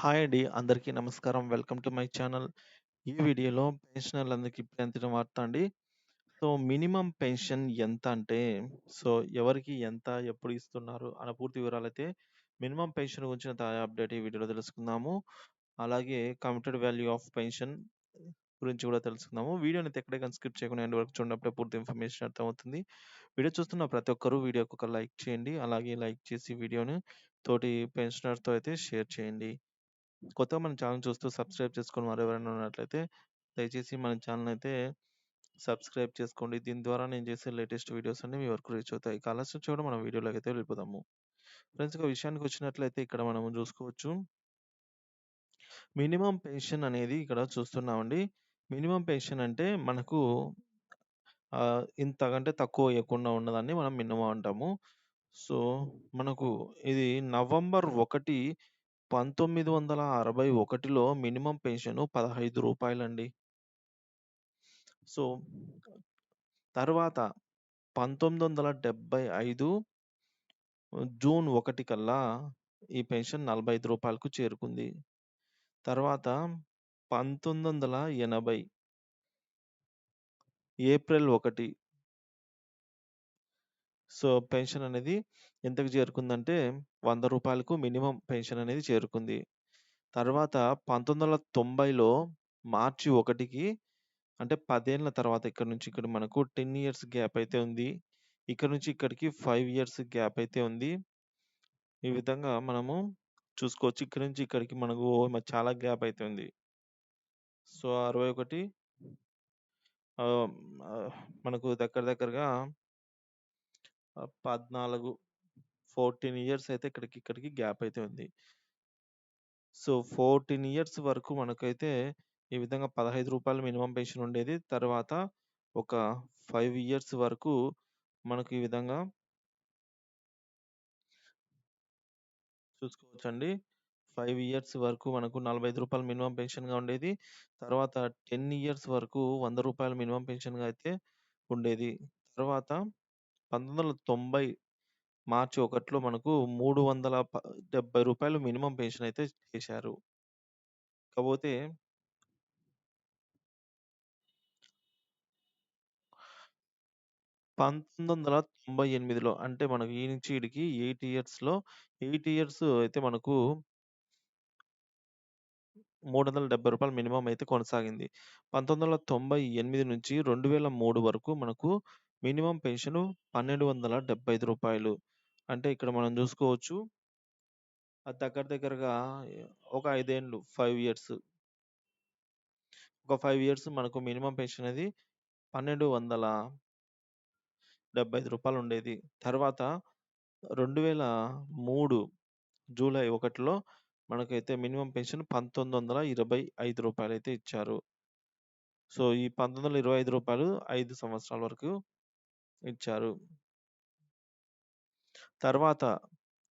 Hi అండి. అందరికీ నమస్కారం. Welcome to my channel. ఈ వీడియోలో పెన్షనర్లందరికీ ఇప్పుడు అందిన వార్త అండి. సో, మినిమమ్ పెన్షన్ ఎంత అంటే, సో, ఎవరికి ఎంత, ఎప్పుడు ఇస్తున్నారు అన్న పూర్తి వివరాలైతే మినిమమ్ పెన్షన్ గురించిన తాజా అప్డేట్ ఈ వీడియోలో తెలుసుకుందాము. అలాగే కమిటెడ్ వాల్యూ ఆఫ్ పెన్షన్ గురించి కూడా తెలుసుకుందాము. వీడియోని ఎక్కడ గాని స్కిప్ చేయకుండా ఎండ్ వరకు చూడప్పుడే పూర్తి ఇన్ఫర్మేషన్ అర్థమవుతుంది. వీడియో చూస్తున్న ప్రతి ఒక్కరు వీడియోకి ఒక లైక్ చేయండి. అలాగే లైక్ చేసి వీడియోని తోటి పెన్షనర్తో అయితే షేర్ చేయండి. కొత్తగా మన ఛానల్ చూస్తూ సబ్స్క్రైబ్ చేసుకొని వారెవరైనా ఉన్నట్లయితే దయచేసి మన ఛానల్ అయితే సబ్స్క్రైబ్ చేసుకోండి. దీని ద్వారా నేను చేసే లేటెస్ట్ వీడియోస్ అన్ని మీ వరకు రీచ్ అవుతాయి. ఇక చూడడం మనం వీడియోలోకి అయితే వెళ్ళిపోదాము. ఫ్రెండ్స్ ఒక విషయానికి వచ్చినట్లయితే ఇక్కడ మనం చూసుకోవచ్చు. మినిమమ్ పెన్షన్ అనేది ఇక్కడ చూస్తున్నామండి. మినిమమ్ పెన్షన్ అంటే మనకు ఇంతకంటే తక్కువ ఇవ్వకుండా ఉన్నదాన్ని మనం మినిమం అంటాము. సో, మనకు ఇది నవంబర్ ఒకటి పంతొమ్మిది వందల అరవై ఒకటిలో మినిమం పెన్షన్ పదహైదు రూపాయలండి సో, తర్వాత 1975 జూన్ 1 కల్లా ఈ పెన్షన్ రూ. 45కు చేరుకుంది. తర్వాత 1980 ఏప్రిల్ 1 సో, పెన్షన్ అనేది ఎంతకు చేరుకుందంటే వంద రూపాయలకు మినిమం పెన్షన్ అనేది చేరుకుంది. తర్వాత 1990లో మార్చి ఒకటికి అంటే పదేళ్ళ తర్వాత ఇక్కడి నుంచి ఇక్కడ మనకు 10 ఇయర్స్ గ్యాప్ అయితే ఉంది. ఇక్కడ నుంచి ఇక్కడికి ఫైవ్ ఇయర్స్ గ్యాప్ అయితే ఉంది. ఈ విధంగా మనము చూసుకోవచ్చు. ఇక్కడ నుంచి ఇక్కడికి మనకు చాలా గ్యాప్ అయితే ఉంది. సో, అరవై ఒకటి మనకు దగ్గర దగ్గరగా పద్నాలుగు ఫోర్టీన్ ఇయర్స్ అయితే ఇక్కడికి ఇక్కడికి గ్యాప్ అయితే ఉంది. సో, 14 ఇయర్స్ వరకు మనకైతే ఈ విధంగా రూ. 15 మినిమమ్ పెన్షన్ ఉండేది. తర్వాత ఒక ఫైవ్ ఇయర్స్ వరకు మనకు ఈ విధంగా చూసుకోవచ్చండి. ఫైవ్ ఇయర్స్ వరకు మనకు నలభై రూపాయలు మినిమం పెన్షన్‌గా ఉండేది. తర్వాత 10 ఇయర్స్ వరకు వంద రూపాయలు మినిమం పెన్షన్‌గా అయితే ఉండేది. తర్వాత 1990 మార్చి 1లో మనకు రూ. 370 మినిమమ్ పెన్షన్ అయితే చేశారు. ఇకపోతే పంతొమ్మిదొందల 98లో అంటే మనకు ఈ నుంచి ఈడికి 8 ఇయర్స్‌లో 8 ఇయర్స్ అయితే మనకు రూ. 370 మినిమమ్ అయితే కొనసాగింది. 1998 నుంచి 2003 వరకు మనకు మినిమం పెన్షన్ పన్నెండు వందల డెబ్బై ఐదు రూపాయలు. అంటే ఇక్కడ మనం చూసుకోవచ్చు. అది దగ్గర దగ్గరగా ఒక ఐదేండ్లు ఫైవ్ ఇయర్స్. ఒక ఫైవ్ ఇయర్స్ మనకు మినిమం పెన్షన్ అనేది పన్నెండు వందల డెబ్బై ఐదు రూపాయలు ఉండేది. తర్వాత రెండు వేల మూడు జూలై ఒకటిలో మనకైతే మినిమం పెన్షన్ పంతొమ్మిది వందల ఇరవై ఐదు రూపాయలు అయితే ఇచ్చారు. సో ఈ పంతొమ్మిది వందల ఇరవై ఐదు రూపాయలు ఐదు సంవత్సరాల వరకు ఇచ్చారు. తర్వాత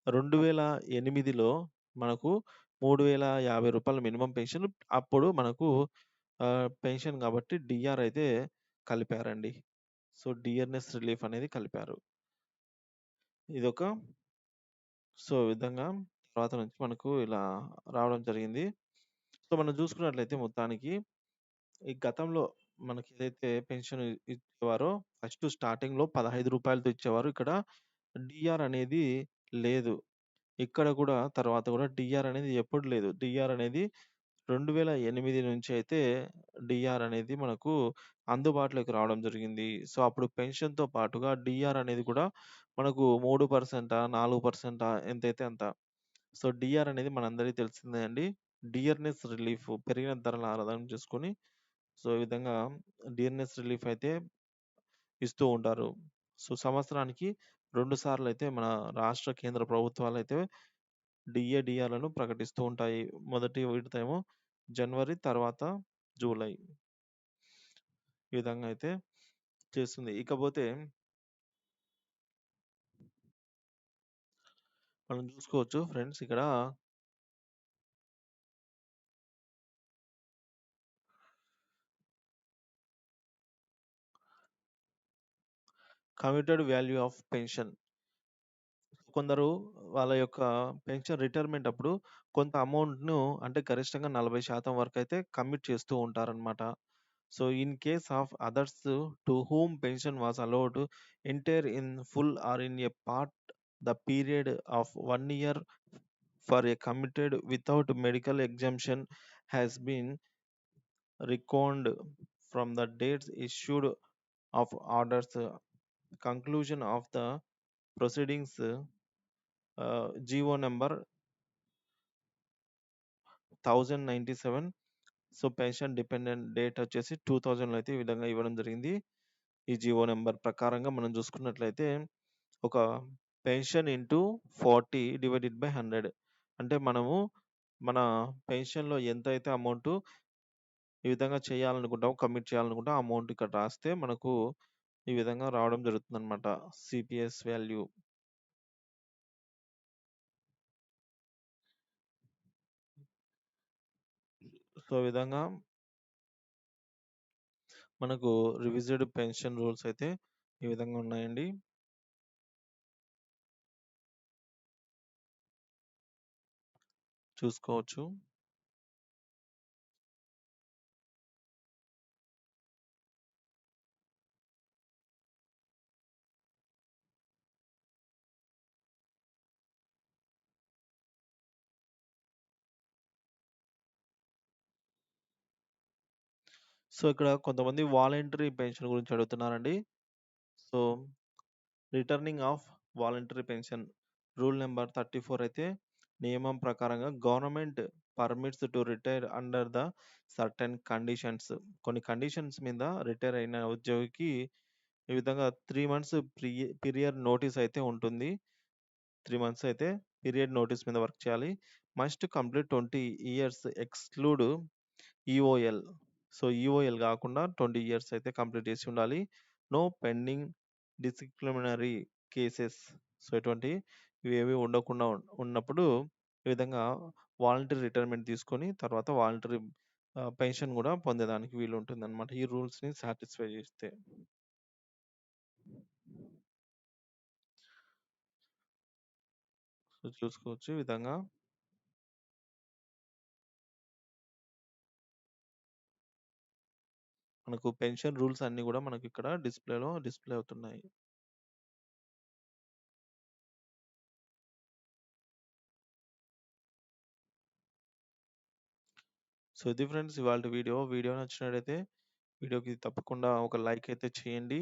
2008లో మనకు మూడు వేల యాభై రూపాయల మినిమం పెన్షన్ అప్పుడు మనకు పెన్షన్ కాబట్టి డిఆర్ అయితే కలిపారండి. సో, డిఆర్ఎస్ రిలీఫ్ అనేది కలిపారు. ఇదొక సో, విధంగా తర్వాత నుంచి మనకు ఇలా రావడం జరిగింది. సో, మనం చూసుకున్నట్లయితే మొత్తానికి ఈ గతంలో మనకి ఏదైతే పెన్షన్ ఇచ్చేవారో ఫస్ట్ స్టార్టింగ్‌లో పదహైదు రూపాయలతో ఇచ్చేవారు. ఇక్కడ డిఆర్ అనేది లేదు. ఇక్కడ కూడా తర్వాత కూడా డిఆర్ అనేది ఎప్పుడు లేదు. డిఆర్ అనేది 2008 నుంచి అయితే డిఆర్ అనేది మనకు అందుబాటులోకి రావడం జరిగింది. సో, అప్పుడు పెన్షన్‌తో పాటుగా డిఆర్ అనేది కూడా మనకు 3%, 4% ఎంతైతే అంత. సో, డిఆర్ అనేది మనందరికీ తెలిసిందే అండి. డియర్‌నెస్ రిలీఫ్ పెరిగిన ధరల ఆధారం చేసుకొని సో, ఈ విధంగా డిఎన్ఎస్ రిలీఫ్ అయితే ఇస్తూ ఉంటారు. సో, సంవత్సరానికి రెండు సార్లు అయితే మన రాష్ట్ర, కేంద్ర ప్రభుత్వాలు అయితే డిఏడిఆర్లను ప్రకటిస్తూ ఉంటాయి. మొదటి విడత ఏమో జనవరి తర్వాత జూలై. ఈ విధంగా అయితే చేస్తుంది. ఇకపోతే మనం చూసుకోవచ్చు ఫ్రెండ్స్ ఇక్కడ కమిటెడ్ వాల్యూ ఆఫ్ పెన్షన్. కొందరు వాళ్ళ యొక్క పెన్షన్ రిటైర్మెంట్ అప్పుడు కొంత అమౌంట్‌ను అంటే గరిష్టంగా 40% అయితే కమిట్ చేస్తూ ఉంటారనమాట. So, in case of others to whom pension was allowed entire in full or in a part the period of 1 year for a committed without medical exemption has been reckoned from the dates issued of orders conclusion of the proceedings uh, GO number 1097 so, pension dependent date వచ్చేసి 2000లో అయితే ఈ విధంగా ఇవ్వడం జరిగింది. ఈ GO number ప్రకారంగా మనం చూసుకున్నట్లయితే ఒక పెన్షన్ ఇంటూ 40 డివైడెడ్ బై 100 అంటే మనము మన పెన్షన్‌లో ఎంత అయితే అమౌంట్ ఈ విధంగా చేయాలనుకుంటామో, కమిట్ చేయాలనుకుంటాం అమౌంట్ ఇక్కడ రాస్తే మనకు ఈ విధంగా రావడం జరుగుతుంది అనమాట సిపిఎస్ వాల్యూ. సో, విధంగా మనకు రివిజడ్ పెన్షన్ రూల్స్ అయితే ఈ విధంగా ఉన్నాయండి. చూసుకోవచ్చు. సో, ఇక్కడ కొంతమంది వాలంటరీ పెన్షన్ గురించి అడుగుతున్నారండి. So, returning of voluntary pension rule number thirty four అయితే నియమం ప్రకారంగా government permits to retire under the certain conditions కొన్ని కండిషన్స్ మీద రిటైర్ అయిన ఉద్యోగికి ఈ విధంగా three months prior period notice అయితే ఉంటుంది. త్రీ మంత్స్ అయితే పీరియడ్ నోటీస్ మీద వర్క్ చేయాలి. Must complete 20 years exclude EOL. So, EOL కాకుండా ట్వంటీ ఇయర్స్ అయితే కంప్లీట్ చేసి ఉండాలి. No pending disciplinary cases. So, ఎటువంటి ఇవేవి ఉండకుండా ఉన్నప్పుడు ఈ విధంగా వాలంటరీ రిటైర్మెంట్ తీసుకొని తర్వాత వాలంటరీ పెన్షన్ కూడా పొందేదానికి వీలు ఉంటుంది అనమాట ఈ రూల్స్‌ని సాటిస్ఫై చేస్తే. సో, చూసుకోవచ్చు ఈ విధంగా. మనకు పెన్షన్ రూల్స్ అన్నీ గూడా మనకిక్కడ డిస్‌ప్లేలో డిస్‌ప్లే అవుతున్నాయి. సో, ఇది ఫ్రెండ్స్ ఇవాల్టి వీడియో. వీడియో నచ్చినట్టయితే వీడియోకి తప్పకుండా ఒక లైక్ అయితే చేయండి.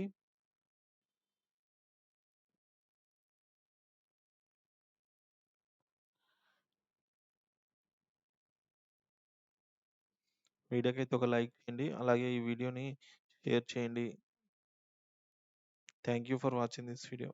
వీడియోకైతే ఒక లైక్ చేయండి. అలాగే ఈ వీడియోని షేర్ చేయండి. Thank you for watching this video.